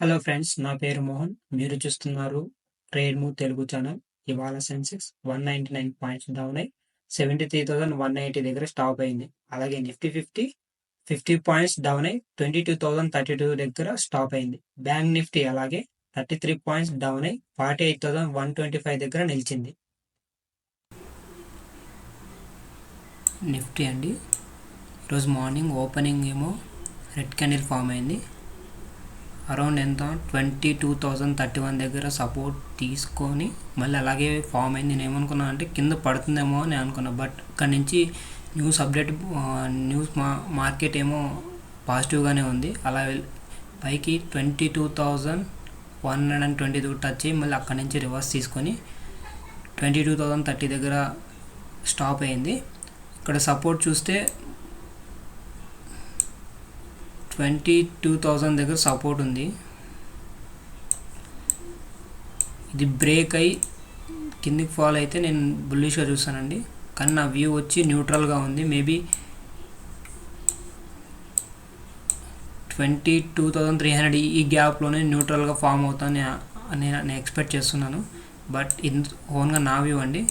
Hello friends నా పేరు మోహన్. మీరు చూస్తున్నారు ట్రేడ్ తెలుగు ఛానల్ ఇవాళ Sensex one ninety nine points down అయ్యి seventy three thousand one eighty దగ్గర స్టాప్ అయింది. అలాగే Nifty fifty fifty points down అయ్యి twenty two thousand thirty two దగ్గర స్టాప్ అయింది. బ్యాంక్ నిఫ్టీ అలాగే థర్టీ త్రీ పాయింట్స్ డౌన్ అయ్యి forty eight thousand one twenty five దగ్గర నిలిచింది. నిఫ్టీ అండి. ఈరోజు మార్నింగ్ ఓపెనింగ్ ఏమో రెడ్ క్యాండిల్ ఫామ్ అయింది. అరౌండ్ ఎంత? Twenty two thousand thirty one దగ్గర సపోర్ట్ తీసుకొని మళ్ళీ అలాగే ఫామ్ అయింది. నేను ఏమనుకున్నా అంటే కింద పడుతుందేమో అని అనుకున్నా. బట్ ఇక్కడ నుంచి న్యూస్ అప్డేట్ న్యూస్ మా మార్కెట్ ఏమో పాజిటివ్గానే ఉంది. అలా వెల్- పైకి twenty two thousand one hundred and twenty two touch అయ్యి మళ్ళీ అక్కడి నుంచి రివర్స్ తీసుకొని ట్వంటీ టూ థౌజండ్ థర్టీ దగ్గర స్టాప్ అయింది. ఇక్కడ సపోర్ట్ చూస్తే ట్వంటీ టూ థౌజండ్ దగ్గర సపోర్ట్ ఉంది. ఇది బ్రేక్ అయి కిందికి ఫాల్ అయితే నేను బుల్లిష్గా చూస్తానండి. కానీ నా వ్యూ వచ్చి న్యూట్రల్గా ఉంది. Maybe twenty two thousand three hundred ఈ గ్యాప్లోనే న్యూట్రల్గా ఫామ్ అవుతాను నేను ఎక్స్పెక్ట్ చేస్తున్నాను. బట్ ఇన్ ఓన్గా నా వ్యూ అండి.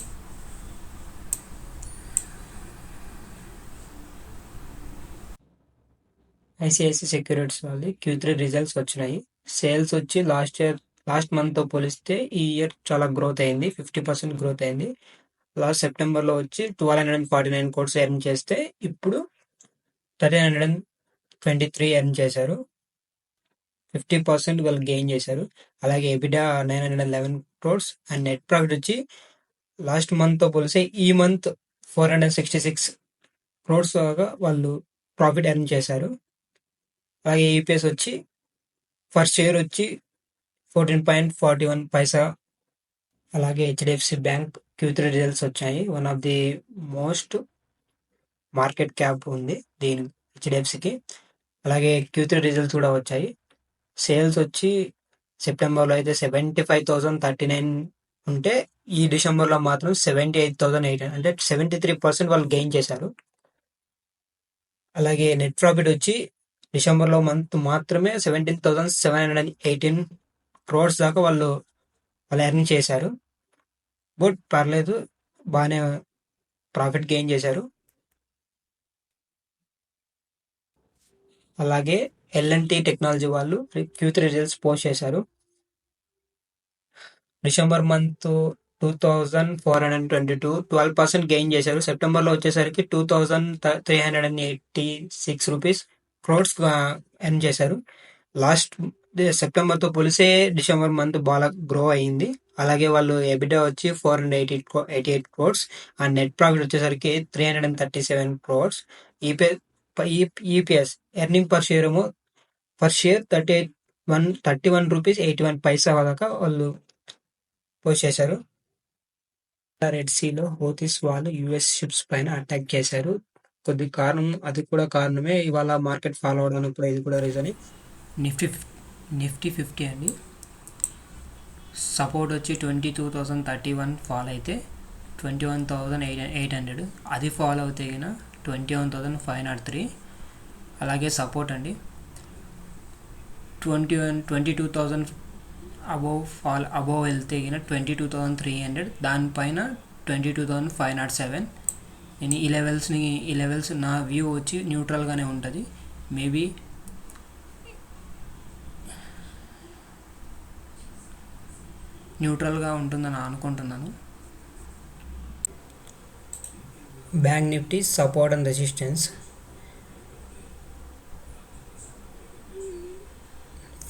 ఐసిఐసి సెక్యూరిటీస్ వాళ్ళది క్యూ త్రీ రిజల్ట్స్ వచ్చినాయి. సేల్స్ వచ్చి లాస్ట్ ఇయర్ లాస్ట్ మంత్తో పోలిస్తే ఈ ఇయర్ చాలా గ్రోత్ అయింది ఫిఫ్టీ పర్సెంట్ గ్రోత్ అయింది. లాస్ట్ సెప్టెంబర్లో వచ్చి twelve hundred and forty nine crores earn చేస్తే ఇప్పుడు thirteen hundred and twenty three earn చేశారు. ఫిఫ్టీ పర్సెంట్ వాళ్ళు గెయిన్ చేశారు. అలాగే EBITDA nine hundred and eleven crores and net profit వచ్చి లాస్ట్ మంత్తో పోలిస్తే ఈ month four hundred sixty six crores వాళ్ళు ప్రాఫిట్ ఎర్న్ చేశారు. అలాగే ఈపీఎస్ వచ్చి ఫస్ట్ ఇయర్ వచ్చి fourteen point forty one paisa అలాగే HDFC bank Q three results వచ్చాయి. One of the most market cap ఉంది దీని హెచ్డిఎఫ్సికి. అలాగే క్యూ త్రీ రిజల్ట్స్ కూడా వచ్చాయి. సేల్స్ వచ్చి సెప్టెంబర్లో అయితే seventy five thousand thirty nine ఉంటే ఈ డిసెంబర్లో మాత్రం సెవెంటీ ఎయిట్ థౌసండ్ ఎయిట్ అంటే సెవెంటీ త్రీ పర్సెంట్ వాళ్ళు గెయిన్ చేశారు. అలాగే నెట్ ప్రాఫిట్ వచ్చి డిసెంబర్లో మంత్ మాత్రమే seventeen thousand seven hundred and eighteen crores దాకా వాళ్ళు వాళ్ళు ఎర్న్ చేశారు. బట్ పర్లేదు బాగానే ప్రాఫిట్ గెయిన్ చేశారు. అలాగే ఎల్ఎన్టీ టెక్నాలజీ వాళ్ళు క్యూ త్రీ రిజల్ట్స్ పోస్ట్ చేశారు. December month two thousand four hundred and twenty two twelve percent gain చేశారు. సెప్టెంబర్లో వచ్చేసరికి two thousand three hundred and eighty six rupees. Crores earn చేశారు? లాస్ట్ సెప్టెంబర్తో పోలిసే డిసెంబర్ మంత్ బాగా grow అయింది. అలాగే వాళ్ళు ఎబిడా వచ్చి four hundred eighty eighty eight crores ఆ నెట్ ప్రాఫిట్ వచ్చేసరికి three hundred and thirty seven crores EP EPS earning per share ఏమో per share thirty eight one thirty one rupees eighty one paisa దాకా వాళ్ళు post చేశారు. Red సీలో హోతీస్ వాళ్ళు US ships పైన attack చేశారు. కొద్ది కారణం అది కూడా కారణమే ఇవాళ మార్కెట్ ఫాలో అవడానికి కూడా ఇది కూడా రీజన్ నిఫ్టీ నిఫ్టీ ఫిఫ్టీ అండి. సపోర్ట్ వచ్చి twenty two thousand thirty one fall అయితే twenty one thousand eight eight hundred. అది ఫాలో అవుతే కన్నా twenty one thousand five nought three. అలాగే సపోర్ట్ అండి. Twenty one twenty two thousand above fall above వెళ్తే కన్నా twenty two thousand three hundred. దానిపైన twenty two thousand five nought seven. నేను ఈ లెవెల్స్ని ఈ లెవెల్స్ నా వ్యూ వచ్చి న్యూట్రల్గానే ఉంటుంది. మేబీ న్యూట్రల్గా ఉంటుందని అనుకుంటున్నాను. Bank Nifty support and resistance.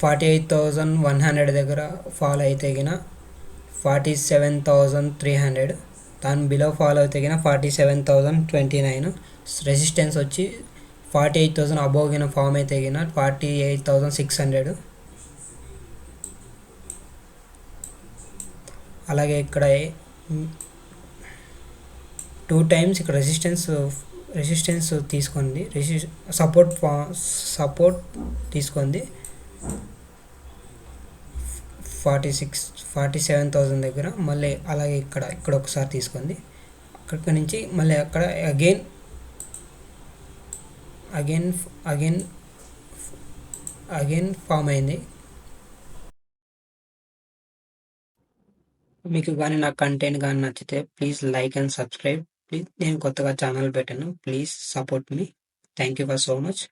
Forty eight thousand one hundred దగ్గర ఫాలో అయితే గిన forty seven thousand three hundred. దాని బిలో ఫాలో అయితే గిన forty seven thousand twenty nine resistance వచ్చి ఫార్టీ ఎయిట్ థౌజండ్ అబోవ్ అయిన ఫామ్ అయితే గిన forty eight thousand six hundred అలాగే ఇక్కడ టూ టైమ్స్ ఇక్కడ రెసిస్టెన్స్ రెసిస్టెన్స్ తీసుకుంది రెసి సపోర్ట్ సపోర్ట్ తీసుకుంది forty six forty seven thousand దగ్గర మళ్ళీ అలాగే ఇక్కడ ఇక్కడ ఒకసారి తీసుకుంది అక్కడి నుంచి మళ్ళీ అక్కడ again again again again form అయింది. మీకు కానీ నా కంటెంట్ కానీ నచ్చితే please like and subscribe please నేను కొత్తగా ఛానల్ పెట్టాను. Please support me thank you for so much